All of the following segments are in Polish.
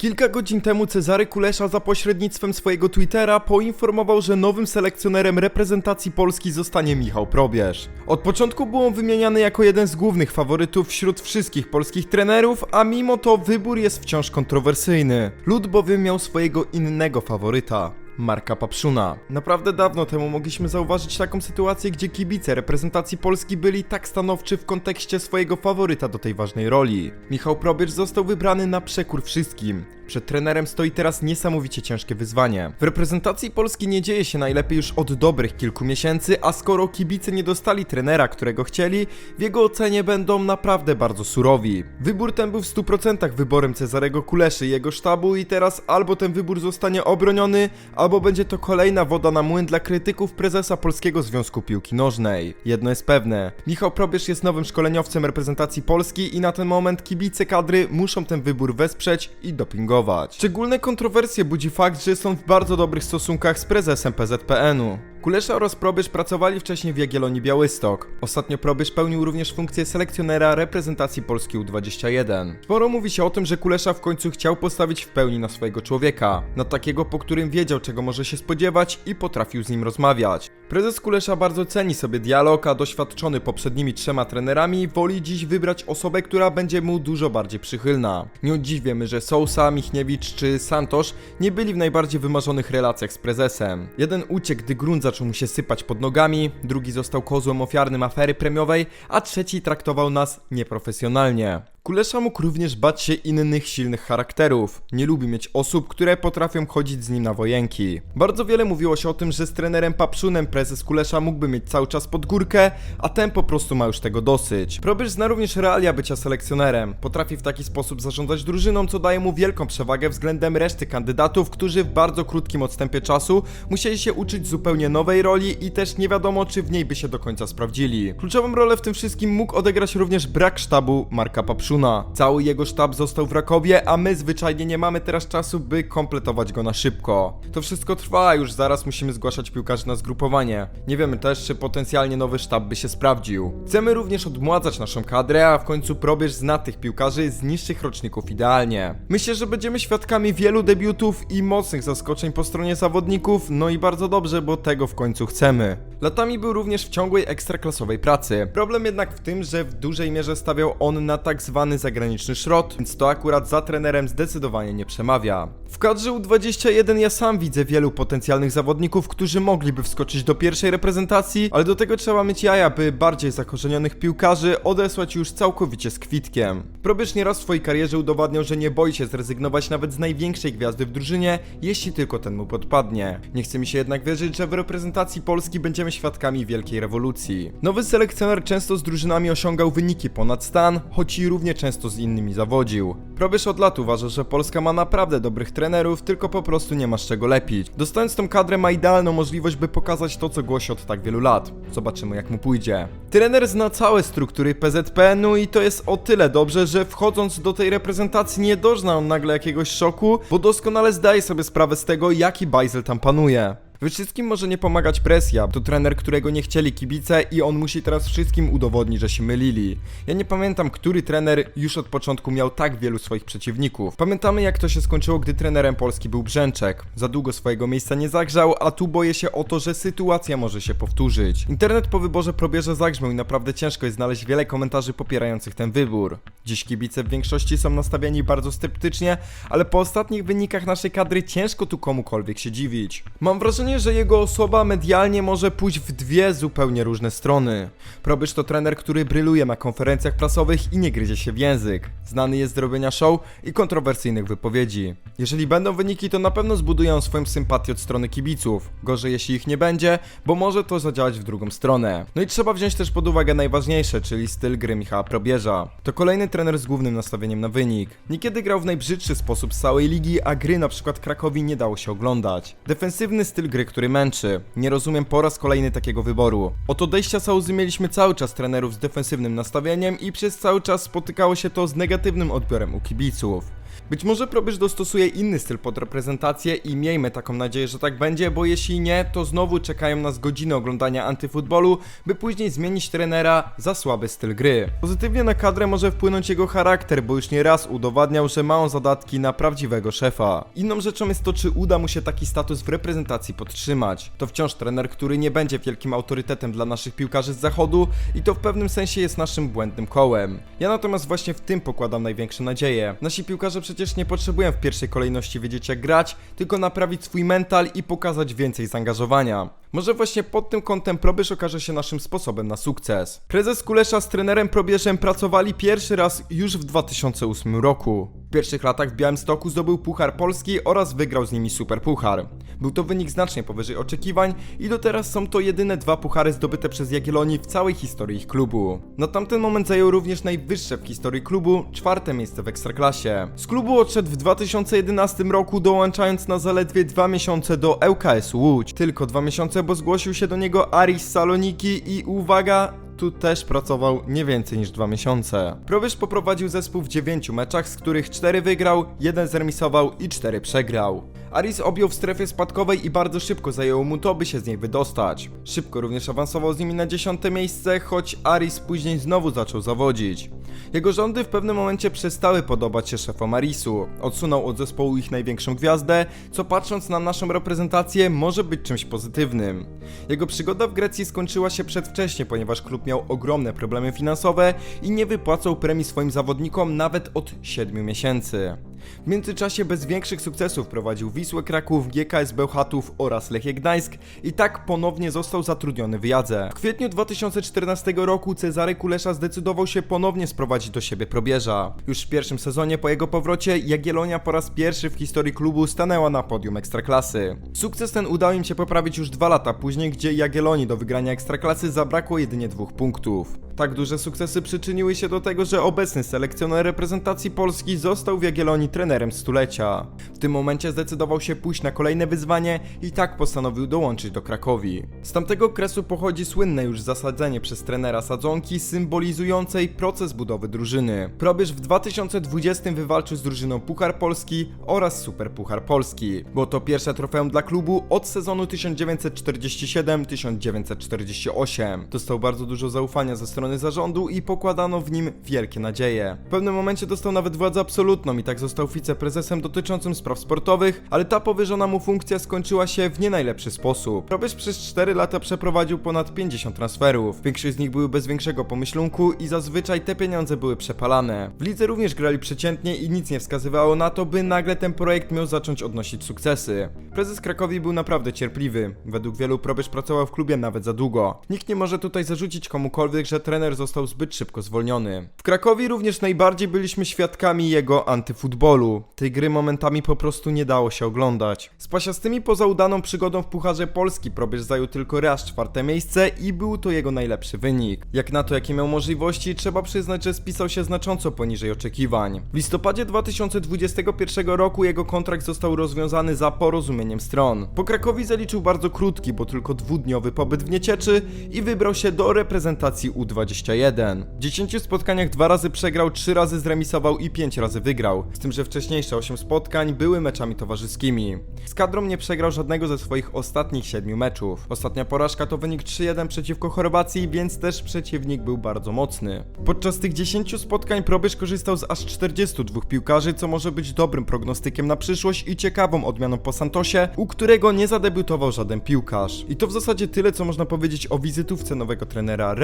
Kilka godzin temu Cezary Kulesza za pośrednictwem swojego Twittera poinformował, że nowym selekcjonerem reprezentacji Polski zostanie Michał Probierz. Od początku był on wymieniany jako jeden z głównych faworytów wśród wszystkich polskich trenerów, a mimo to wybór jest wciąż kontrowersyjny. Lud bowiem miał swojego innego faworyta. Marka Papszuna. Naprawdę dawno temu mogliśmy zauważyć taką sytuację, gdzie kibice reprezentacji Polski byli tak stanowczy w kontekście swojego faworyta do tej ważnej roli. Michał Probierz został wybrany na przekór wszystkim. Przed trenerem stoi teraz niesamowicie ciężkie wyzwanie. W reprezentacji Polski nie dzieje się najlepiej już od dobrych kilku miesięcy, a skoro kibice nie dostali trenera, którego chcieli, w jego ocenie będą naprawdę bardzo surowi. Wybór ten był w 100% wyborem Cezarego Kuleszy i jego sztabu i teraz albo ten wybór zostanie obroniony, albo będzie to kolejna woda na młyn dla krytyków prezesa Polskiego Związku Piłki Nożnej. Jedno jest pewne, Michał Probierz jest nowym szkoleniowcem reprezentacji Polski i na ten moment kibice kadry muszą ten wybór wesprzeć i dopingować. Szczególne kontrowersje budzi fakt, że są w bardzo dobrych stosunkach z prezesem PZPN-u. Kulesza oraz Probierz pracowali wcześniej w Jagiellonii Białystok. Ostatnio Probierz pełnił również funkcję selekcjonera reprezentacji Polski U21. Sporo mówi się o tym, że Kulesza w końcu chciał postawić w pełni na swojego człowieka. Na takiego, po którym wiedział czego może się spodziewać i potrafił z nim rozmawiać. Prezes Kulesza bardzo ceni sobie dialog, a doświadczony poprzednimi trzema trenerami woli dziś wybrać osobę, która będzie mu dużo bardziej przychylna. Nie od dziś wiemy, że Sousa, Michniewicz czy Santosz nie byli w najbardziej wymarzonych relacjach z prezesem. Jeden uciekł, gdy mu się sypać pod nogami, drugi został kozłem ofiarnym afery premiowej, a trzeci traktował nas nieprofesjonalnie. Kulesza mógł również bać się innych silnych charakterów. Nie lubi mieć osób, które potrafią chodzić z nim na wojenki. Bardzo wiele mówiło się o tym, że z trenerem Papszunem prezes Kulesza mógłby mieć cały czas pod górkę, a ten po prostu ma już tego dosyć. Probierz zna również realia bycia selekcjonerem. Potrafi w taki sposób zarządzać drużyną, co daje mu wielką przewagę względem reszty kandydatów, którzy w bardzo krótkim odstępie czasu musieli się uczyć zupełnie nowej roli i też nie wiadomo, czy w niej by się do końca sprawdzili. Kluczową rolę w tym wszystkim mógł odegrać również brak sztabu Marka Papszuna. Cały jego sztab został w Rakowie, a my zwyczajnie nie mamy teraz czasu, by kompletować go na szybko. To wszystko trwa, już zaraz musimy zgłaszać piłkarzy na zgrupowanie. Nie wiemy też, czy potencjalnie nowy sztab by się sprawdził. Chcemy również odmładzać naszą kadrę, a w końcu probierz zna tych piłkarzy z niższych roczników idealnie. Myślę, że będziemy świadkami wielu debiutów i mocnych zaskoczeń po stronie zawodników, no i bardzo dobrze, bo tego w końcu chcemy. Latami był również w ciągłej ekstraklasowej pracy. Problem jednak w tym, że w dużej mierze stawiał on na tak zwany zagraniczny szrot, więc to akurat za trenerem zdecydowanie nie przemawia. W kadrze U21 ja sam widzę wielu potencjalnych zawodników, którzy mogliby wskoczyć do pierwszej reprezentacji, ale do tego trzeba mieć jaja, by bardziej zakorzenionych piłkarzy odesłać już całkowicie z kwitkiem. Probierz nieraz w swojej karierze udowadniał, że nie boi się zrezygnować nawet z największej gwiazdy w drużynie, jeśli tylko ten mu podpadnie. Nie chce mi się jednak wierzyć, że w reprezentacji Polski będziemy świadkami wielkiej rewolucji. Nowy selekcjoner często z drużynami osiągał wyniki ponad stan, choć i równie często z innymi zawodził. Probierz od lat uważa, że Polska ma naprawdę dobrych trenerów, tylko po prostu nie ma z czego lepić. Dostając tą kadrę ma idealną możliwość, by pokazać to, co głosi od tak wielu lat. Zobaczymy jak mu pójdzie. Trener zna całe struktury PZPN-u i to jest o tyle dobrze, że wchodząc do tej reprezentacji nie dożna on nagle jakiegoś szoku, bo doskonale zdaje sobie sprawę z tego, jaki bajzel tam panuje. Wszystkim może nie pomagać presja. To trener, którego nie chcieli kibice i on musi teraz wszystkim udowodnić, że się mylili. Ja nie pamiętam, który trener już od początku miał tak wielu swoich przeciwników. Pamiętamy jak to się skończyło, gdy trenerem Polski był Brzęczek. Za długo swojego miejsca nie zagrzał, a tu boję się o to, że sytuacja może się powtórzyć. Internet po wyborze probierze zagrzmiał i naprawdę ciężko jest znaleźć wiele komentarzy popierających ten wybór. Dziś kibice w większości są nastawieni bardzo sceptycznie, ale po ostatnich wynikach naszej kadry ciężko tu komukolwiek się dziwić. Mam wrażenie, że jego osoba medialnie może pójść w dwie zupełnie różne strony. Probysz to trener, który bryluje na konferencjach prasowych i nie gryzie się w język. Znany jest z robienia show i kontrowersyjnych wypowiedzi. Jeżeli będą wyniki, to na pewno zbudują swoją sympatię od strony kibiców. Gorzej jeśli ich nie będzie, bo może to zadziałać w drugą stronę. No i trzeba wziąć też pod uwagę najważniejsze, czyli styl gry Michała Probierza. To kolejny trener z głównym nastawieniem na wynik. Niekiedy grał w najbrzydszy sposób z całej ligi, a gry na przykład Krakowi nie dało się oglądać. Defensywny styl gry, który męczy. Nie rozumiem po raz kolejny takiego wyboru. Od odejścia Sauzy mieliśmy cały czas trenerów z defensywnym nastawieniem i przez cały czas spotykało się to z negatywnym odbiorem u kibiców. Być może Probierz dostosuje inny styl pod reprezentację i miejmy taką nadzieję, że tak będzie, bo jeśli nie, to znowu czekają nas godziny oglądania antyfutbolu, by później zmienić trenera za słaby styl gry. Pozytywnie na kadrę może wpłynąć jego charakter, bo już nie raz udowadniał, że ma on zadatki na prawdziwego szefa. Inną rzeczą jest to, czy uda mu się taki status w reprezentacji podtrzymać. To wciąż trener, który nie będzie wielkim autorytetem dla naszych piłkarzy z zachodu i to w pewnym sensie jest naszym błędnym kołem. Ja natomiast właśnie w tym pokładam największe nadzieje. Nasi piłkarze przecież nie potrzebują w pierwszej kolejności wiedzieć jak grać, tylko naprawić swój mental i pokazać więcej zaangażowania. Może właśnie pod tym kątem Probierz okaże się naszym sposobem na sukces. Prezes Kulesza z trenerem Probierzem pracowali pierwszy raz już w 2008 roku. W pierwszych latach w Białymstoku zdobył Puchar Polski oraz wygrał z nimi Super Puchar. Był to wynik znacznie powyżej oczekiwań i do teraz są to jedyne dwa puchary zdobyte przez Jagiellonii w całej historii ich klubu. Na tamten moment zajął również najwyższe w historii klubu, czwarte miejsce w Ekstraklasie. Z klubu odszedł w 2011 roku, dołączając na zaledwie dwa miesiące do ŁKS Łódź. Tylko dwa miesiące, bo zgłosił się do niego Aris Saloniki i uwaga, tu też pracował nie więcej niż dwa miesiące. Probierz poprowadził zespół w 9 meczach, z których 4 wygrał, 1 zremisował i 4 przegrał. Aris objął w strefie spadkowej i bardzo szybko zajęło mu to, by się z niej wydostać. Szybko również awansował z nimi na 10 miejsce, choć Aris później znowu zaczął zawodzić. Jego rządy w pewnym momencie przestały podobać się szefom Arisu. Odsunął od zespołu ich największą gwiazdę, co patrząc na naszą reprezentację może być czymś pozytywnym. Jego przygoda w Grecji skończyła się przedwcześnie, ponieważ klub miał ogromne problemy finansowe i nie wypłacał premii swoim zawodnikom nawet od 7 miesięcy. W międzyczasie bez większych sukcesów prowadził Wisłę Kraków, GKS Bełchatów oraz Lechie Gdańsk i tak ponownie został zatrudniony w Jadze. W kwietniu 2014 roku Cezary Kulesza zdecydował się ponownie sprowadzić do siebie probierza. Już w pierwszym sezonie po jego powrocie Jagiellonia po raz pierwszy w historii klubu stanęła na podium Ekstraklasy. Sukces ten udało im się poprawić już dwa lata później, gdzie Jagiellonii do wygrania Ekstraklasy zabrakło jedynie dwóch punktów. Tak duże sukcesy przyczyniły się do tego, że obecny selekcjoner reprezentacji Polski został w Jagiellonii trenerem stulecia. W tym momencie zdecydował się pójść na kolejne wyzwanie i tak postanowił dołączyć do Krakowi. Z tamtego okresu pochodzi słynne już zasadzenie przez trenera sadzonki symbolizującej proces budowy drużyny. Probierz w 2020 wywalczył z drużyną Puchar Polski oraz Super Puchar Polski. Było to pierwsze trofeum dla klubu od sezonu 1947-1948. Dostał bardzo dużo zaufania ze strony zarządu i pokładano w nim wielkie nadzieje. W pewnym momencie dostał nawet władzę absolutną i tak został wiceprezesem dotyczącym spraw sportowych, ale ta powierzona mu funkcja skończyła się w nie najlepszy sposób. Probierz przez 4 lata przeprowadził ponad 50 transferów. Większość z nich były bez większego pomyślunku i zazwyczaj te pieniądze były przepalane. W lidze również grali przeciętnie i nic nie wskazywało na to, by nagle ten projekt miał zacząć odnosić sukcesy. Prezes Krakowi był naprawdę cierpliwy. Według wielu Probierz pracował w klubie nawet za długo. Nikt nie może tutaj zarzucić komukolwiek, że trener został zbyt szybko zwolniony. W Krakowie również najbardziej byliśmy świadkami jego antyfutbolu. Tej gry momentami po prostu nie dało się oglądać. Z pasiastymi poza udaną przygodą w Pucharze Polski Probierz zajął tylko raz czwarte miejsce i był to jego najlepszy wynik. Jak na to jakie miał możliwości, trzeba przyznać, że spisał się znacząco poniżej oczekiwań. W listopadzie 2021 roku jego kontrakt został rozwiązany za porozumieniem stron. Po Krakowi zaliczył bardzo krótki, bo tylko dwudniowy pobyt w Niecieczy i wybrał się do reprezentacji U21. W 10 spotkaniach dwa razy przegrał, trzy razy zremisował i pięć razy wygrał, z tym, że wcześniejsze 8 spotkań były meczami towarzyskimi. Z kadrą nie przegrał żadnego ze swoich ostatnich 7 meczów. Ostatnia porażka to wynik 3-1 przeciwko Chorwacji, więc też przeciwnik był bardzo mocny. Podczas tych 10 spotkań Probierz korzystał z aż 42 piłkarzy, co może być dobrym prognostykiem na przyszłość i ciekawą odmianą po Santosie, u którego nie zadebiutował żaden piłkarz. I to w zasadzie tyle, co można powiedzieć o wizytówce nowego trenera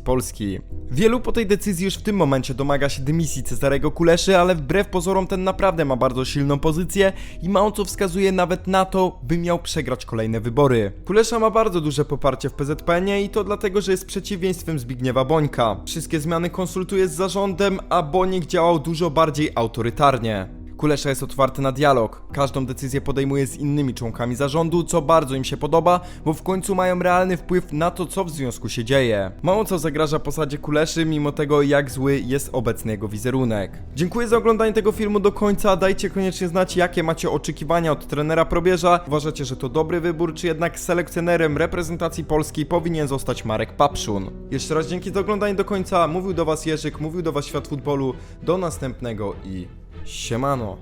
Polski. Wielu po tej decyzji już w tym momencie domaga się dymisji Cezarego Kuleszy, ale wbrew pozorom ten naprawdę ma bardzo silną pozycję i mało co wskazuje nawet na to, by miał przegrać kolejne wybory. Kulesza ma bardzo duże poparcie w PZPN-ie i to dlatego, że jest przeciwieństwem Zbigniewa Bońka. Wszystkie zmiany konsultuje z zarządem, a Boniek działał dużo bardziej autorytarnie. Kulesza jest otwarty na dialog. Każdą decyzję podejmuje z innymi członkami zarządu, co bardzo im się podoba, bo w końcu mają realny wpływ na to, co w związku się dzieje. Mało co zagraża posadzie Kuleszy, mimo tego, jak zły jest obecny jego wizerunek. Dziękuję za oglądanie tego filmu do końca. Dajcie koniecznie znać, jakie macie oczekiwania od trenera Probierza. Uważacie, że to dobry wybór, czy jednak selekcjonerem reprezentacji Polski powinien zostać Marek Papszun? Jeszcze raz dzięki za oglądanie do końca. Mówił do Was Jerzyk, mówił do Was Świat Futbolu. Do następnego i Siemano.